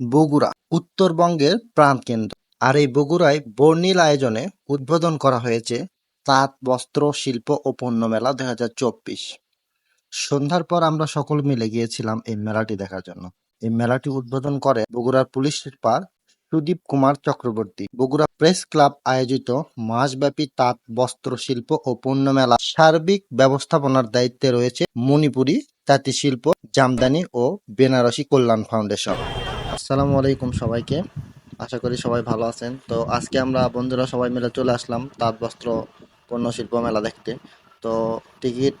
বগুড়া, উত্তরবঙ্গের প্রাণকেন্দ্র। আর এই বগুড়ায় বর্ণিল আয়োজনে উদ্বোধন করা হয়েছে তাঁত, বস্ত্র, শিল্প ও পণ্য মেলা দুই হাজার চব্বিশ। সন্ধ্যার পর আমরা সকল মিলে গিয়েছিলাম এই মেলাটি দেখার জন্য। এই মেলাটি উদ্বোধন করে বগুড়ার police super Sudip Kumar Chakraborty. Bogura press club আয়োজিত মাসব্যাপী তাঁত, বস্ত্র, শিল্প ও পণ্য মেলা সার্বিক ব্যবস্থাপনার দায়িত্বে রয়েছে মণিপুরি তাঁতি শিল্প জামদানি ও বেনারসি কল্যাণ ফাউন্ডেশন। আসসালামু আলাইকুম সবাইকে। আশা করি সবাই ভালো আছেন। তো আজকে আমরা বন্ধুরা সবাই মিলে চলে আসলাম তাঁত, বস্ত্র, পণ্য, শিল্প মেলা দেখতে। তো টিকিট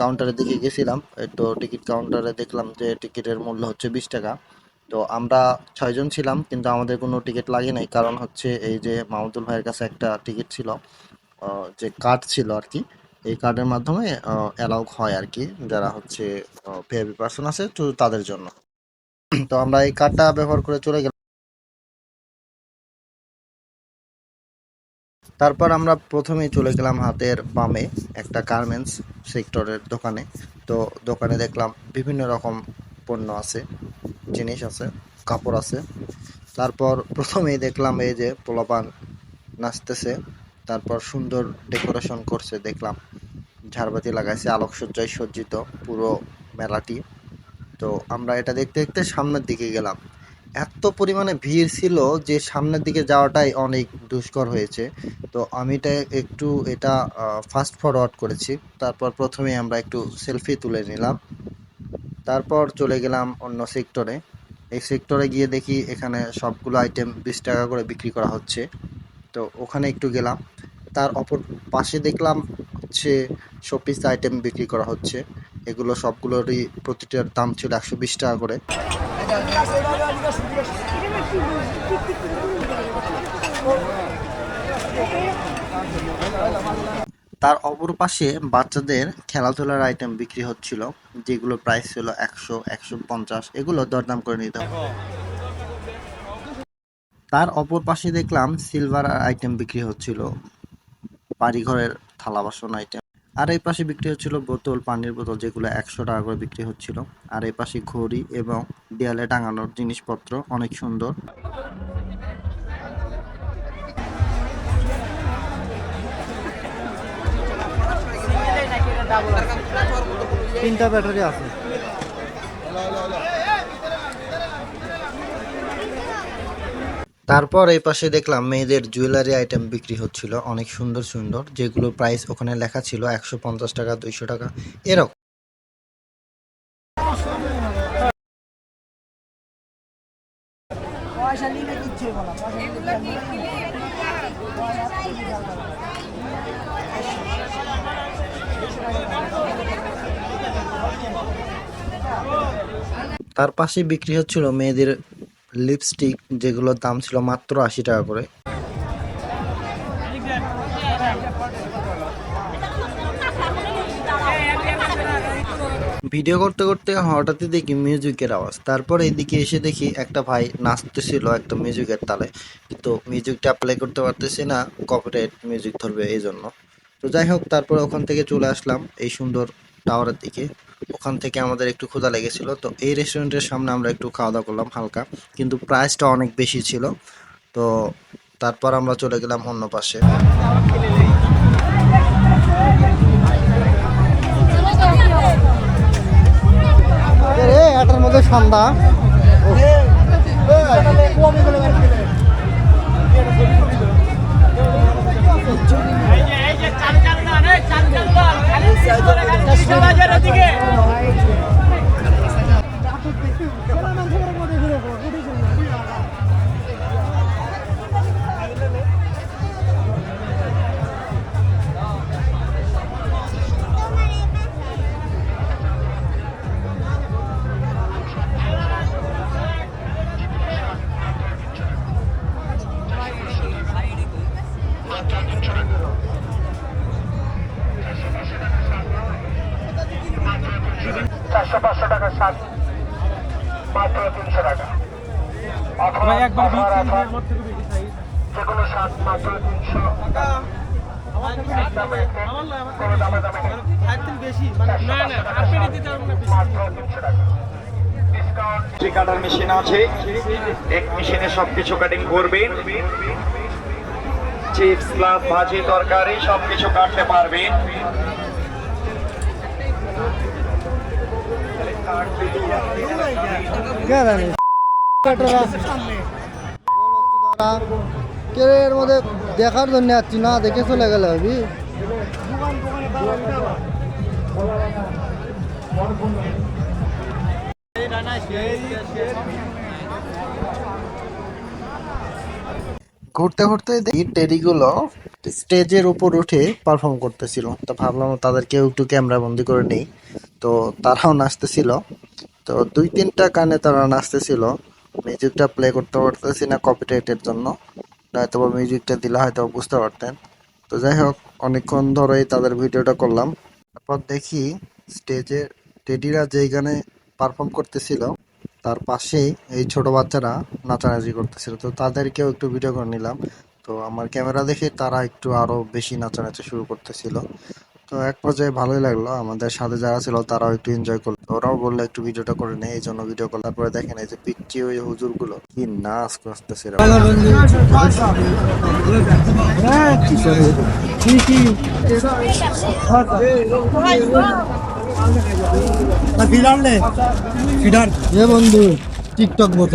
কাউন্টারের দিকে গেছিলাম। তো টিকিট কাউন্টারে দেখলাম যে টিকিটের মূল্য হচ্ছে বিশ টাকা। তো আমরা ছয়জন ছিলাম, কিন্তু আমাদের কোনো টিকিট লাগে নাই। কারণ হচ্ছে এই যে মাহমুদুল ভাইয়ের কাছে একটা টিকিট ছিল যে কার্ড ছিল আর কি, এই কার্ডের মাধ্যমে অ্যালাউ হয় আর কি, যারা হচ্ছে ভিআইপি পার্সন আছে, তো তাদের জন্য। তো আমরা এই কার্ডটা ব্যবহার করে চলে গেলাম। তারপর আমরা প্রথমেই চলে গেলাম হাতের বামে একটা গার্মেন্টস সেক্টরের দোকানে। তো দোকানে দেখলাম বিভিন্ন রকম পণ্য আছে, জিনিস আছে, কাপড় আছে। তারপর প্রথমেই দেখলাম এই যে পোলাপান নাচতেছে, তারপর সুন্দর ডেকোরেশন করছে, দেখলাম। ঝাড়বাতি লাগাইছে, আলোকসজ্জায় সজ্জিত পুরো মেলাটি। তো আমরা এটা দেখতে দেখতে সামনের দিকে গেলাম। এত পরিমাণে ভিড় ছিল যে সামনের দিকে যাওয়াটাই অনেক দুষ্কর হয়েছে। তো আমি এটা একটু এটা ফাস্ট ফরওয়ার্ড করেছি। তারপর প্রথমে আমরা একটু সেলফি তুলে নিলাম। তারপর চলে গেলাম অন্য সেক্টরে এই সেক্টরে গিয়ে দেখি এখানে সবগুলো আইটেম বিশ টাকা করে বিক্রি করা হচ্ছে। তো ওখানে একটু গেলাম। তার অপর পাশে দেখলাম হচ্ছে শোপিস আইটেম বিক্রি করা হচ্ছে। এগুলো সবগুলোরই প্রতিটার দাম ছিল একশো বিশ টাকা করে। তার অপর পাশে বাচ্চাদের খেলাধুলার আইটেম বিক্রি হচ্ছিল, যেগুলো প্রাইস ছিল একশো একশো পঞ্চাশ, এগুলো দরদাম করে নিতে। তার অপর পাশে দেখলাম সিলভার আইটেম বিক্রি হচ্ছিল, বাড়িঘরের থালা বাসন আইটেম আর এই পাশে বিক্রি হচ্ছিল বোতল, পানির বোতল যেগুলো একশো টাকা করে বিক্রি হচ্ছিল। আর এই পাশে ঘড়ি এবং দেয়ালে টাঙানোর জিনিসপত্র অনেক সুন্দর। তিনটা ব্যাটারি আছে। তারপর এই পাশে দেখলাম মেয়েদের জুয়েলারি আইটেম বিক্রি হচ্ছিল, অনেক সুন্দর সুন্দর যেগুলো প্রাইস ওখানে লেখা ছিল একশো পঞ্চাশ টাকা, দুইশো টাকা, এরকম। তার পাশে বিক্রি হচ্ছিল মেয়েদের লিপস্টিক যেগুলোর দাম ছিল মাত্র আশি টাকা করে। ভিডিও করতে করতে হঠাৎই দেখি মিউজিকের আওয়াজ। তারপর এদিকে এসে দেখি একটা ভাই নাচতেছিল একটা মিউজিকের তালে। কিন্তু মিউজিকটা অ্যাপ্লাই করতে পারতেছি না কপিরাইট মিউজিক ধরবে এই জন্য তো যাই হোক, তারপর ওখান থেকে চলে আসলাম এই সুন্দর টাওয়ারের দিকে। ওখান থেকে আমাদের একটু ক্ষুধা লেগেছিল তো এই রেস্টুরেন্টের সামনে আমরা একটু খাওয়া দাওয়া করলাম হালকা কিন্তু প্রাইসটা অনেক বেশি ছিল তো তারপর আমরা চলে গেলাম অন্য পাশে এটার মধ্যে সন্ধ্যা চারশো কাটার মেশিন আছে। এক মেশিনে সবকিছু কাটিং করবেন চিপস ভাজি তরকারি সবকিছু কাটতে পারবেন মধ্যে? দেখার জন্য আসছি না দেখে চলে গেলে হবি ঘুরতে ঘুরতে দেখি টেডিগুলো স্টেজের উপর উঠে পারফর্ম করতেছিল। তো ভাবলাম তাদেরকেও একটু ক্যামেরা বন্দি করে নেই। তো তারাও নাচতেছিল। তো দুই তিনটা কানে তারা নাচতেছিল। মিউজিকটা প্লে করতে পারতেছি না কপিরাইটের জন্য। নয়তো বা মিউজিকটা দিলে হয়তো বুঝতে পারতেন। তো যাই হোক, অনেকক্ষণ ধরেই তাদের ভিডিওটা করলাম। তারপর দেখি স্টেজে টেডিরা যেই গানে পারফর্ম করতেছিল, তার পাশেই এই ছোট বাচ্চারা নাচানাচি করতেছিল। তো তাদেরকেও একটু ভিডিও করে নিলাম। তো আমার ক্যামেরা দেখে তারা একটু আরও বেশি নাচানাচি শুরু করতেছিল। তো এক পর্যায়ে ভালোই লাগল। আমাদের সাথে যারা ছিল তারাও একটু এনজয় করল। ওরাও বলল একটু ভিডিওটা করে নেই এই জন্য ভিডিও করল তারপরে দেখেন এই যে পিচ্ছি ওই হুজুরগুলো কি নাচ করতেছিল এ বন্ধু টিকটক মতো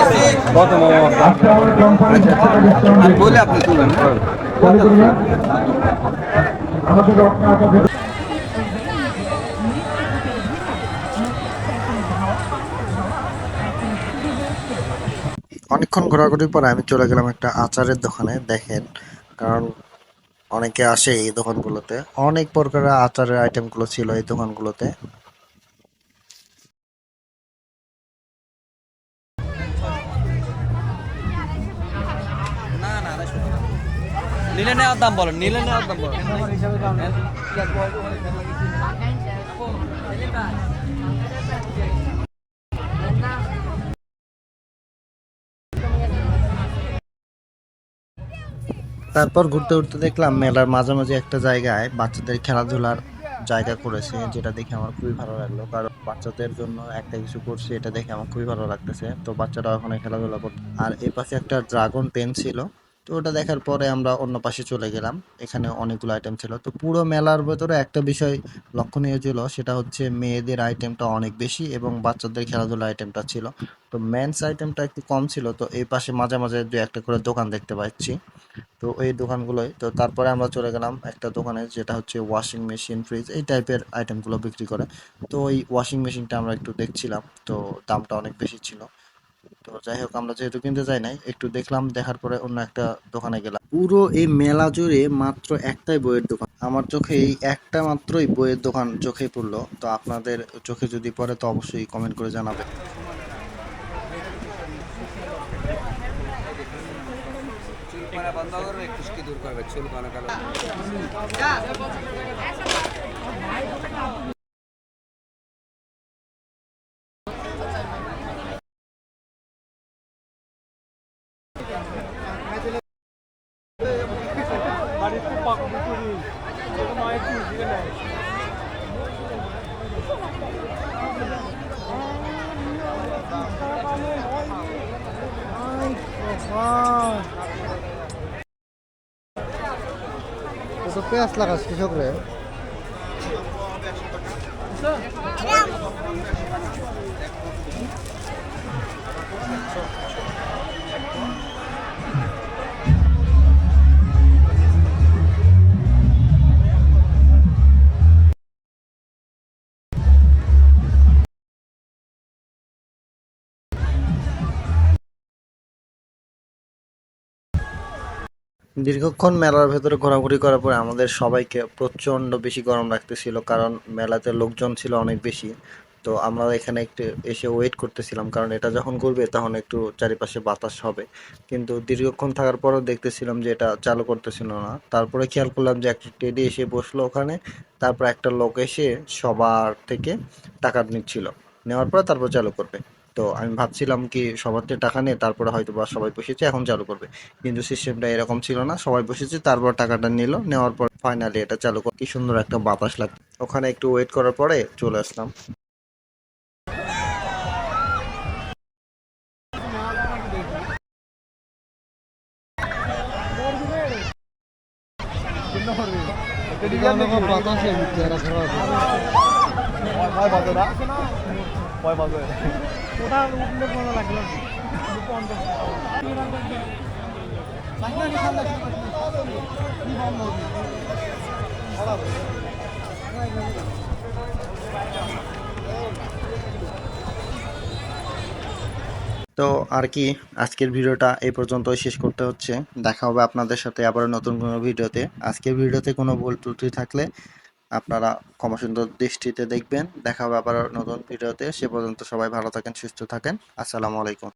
সরে গেছে অনেকক্ষণ ঘোরাঘুরির পরে আমি চলে গেলাম একটা আচারের দোকানে দেখেন। কারণ অনেকে আসে এই দোকানগুলোতে। অনেক প্রকারের আচারের আইটেমগুলো ছিল এই দোকানগুলোতে। নিলে নেওয়ার দাম নিলে নেওয়ার দাম তারপর ঘুরতে ঘুরতে দেখলাম মেলার মাঝামাঝি একটা জায়গায় বাচ্চাদের খেলাধুলার জায়গা করেছে, যেটা দেখে আমার খুবই ভালো লাগল। কারণ বাচ্চাদের জন্য একটা কিছু করছে, এটা দেখে আমার খুবই ভালো লাগতেছে। তো বাচ্চারা ওখানে খেলাধুলা করতে। আর এ পাশে একটা ড্রাগন পেন ছিল তো ওটা দেখার পরে আমরা অন্য পাশে চলে গেলাম। এখানে অনেকগুলো আইটেম ছিল। তো পুরো মেলার ভেতরে একটা বিষয় লক্ষণীয় ছিল, সেটা হচ্ছে মেয়েদের আইটেমটা অনেক বেশি এবং বাচ্চাদের খেলাধুলা আইটেমটা ছিল। তো মেন্স আইটেমটা একটু কম ছিল, তো এই পাশে মাঝে মাঝে দু একটা করে দোকান দেখতে পাচ্ছি। তো এই দোকানগুলোই তো তারপরে আমরা চলে গেলাম একটা দোকানে, যেটা হচ্ছে ওয়াশিং মেশিন ফ্রিজ এই টাইপের আইটেমগুলো বিক্রি করে। তো ওই ওয়াশিং মেশিনটা আমরা একটু দেখছিলাম, তো দামটা অনেক বেশি ছিল। তো যাই হোক আমরা যেহেতু কিনতে যাই নাই একটু দেখলাম দেখার পরে অন্য একটা দোকানে গেলাম। পুরো এই মেলা জুড়ে মাত্র একটাই বইয়ের দোকান। আমার চোখে এই একটা মাত্রই বইয়ের দোকান চোখে পড়ল। তো আপনাদের চোখে যদি পড়ে তো অবশ্যই কমেন্ট করে জানাবেন। বন্ধ করবে খুশকি দূর করবে চুল কালো কালো তো পেঁয়াজ লাগাস কৃষক রে Thank you. দীর্ঘক্ষণ মেলার ভেতরে ঘোরাঘুরি করার পরে আমাদের সবাইকে প্রচণ্ড বেশি গরম লাগতেছিল, কারণ মেলাতে লোকজন ছিল অনেক বেশি। তো আমরা এখানে একটু এসে ওয়েট করতেছিলাম, কারণ এটা যখন ঘুরবে তখন একটু চারিপাশে বাতাস হবে। কিন্তু দীর্ঘক্ষণ থাকার পরও দেখতেছিলাম যে এটা চালু করতেছিল না। তারপরে খেয়াল করলাম যে একটা টেডি এসে বসল ওখানে, তারপর একটা লোক এসে সবার থেকে টাকা নিচ্ছিল। নেওয়ার পরে তারপর চালু করবে। তো আমি ভাবছিলাম কি সবার থেকে টাকা নিয়ে তারপরে হয়তো বা সবাই বসেছে এখন চালু করবে। কিন্তু সিস্টেমটা এরকম ছিল না সবাই বসেছে তারপর টাকাটা নিল নেওয়ার পর ফাইনালি এটা চালু করে কি সুন্দর একটা বাতাস লাগতো ওখানে একটু ওয়েট করার পরে চলে আসলাম। বাতাসে তো আর কি, আজকের ভিডিওটা এই পর্যন্তই শেষ করতে হচ্ছে। দেখা হবে আপনাদের সাথে আবার নতুন কোনো ভিডিওতে। আজকের ভিডিওতে কোনো ভুল ত্রুটি থাকলে আপনারা ক্ষমাসুন্দর দৃষ্টিতে দেখবেন। দেখা হবে আবার নতুন ভিডিওতে। সে পর্যন্ত সবাই ভালো থাকেন, সুস্থ থাকেন। আসসালামু আলাইকুম।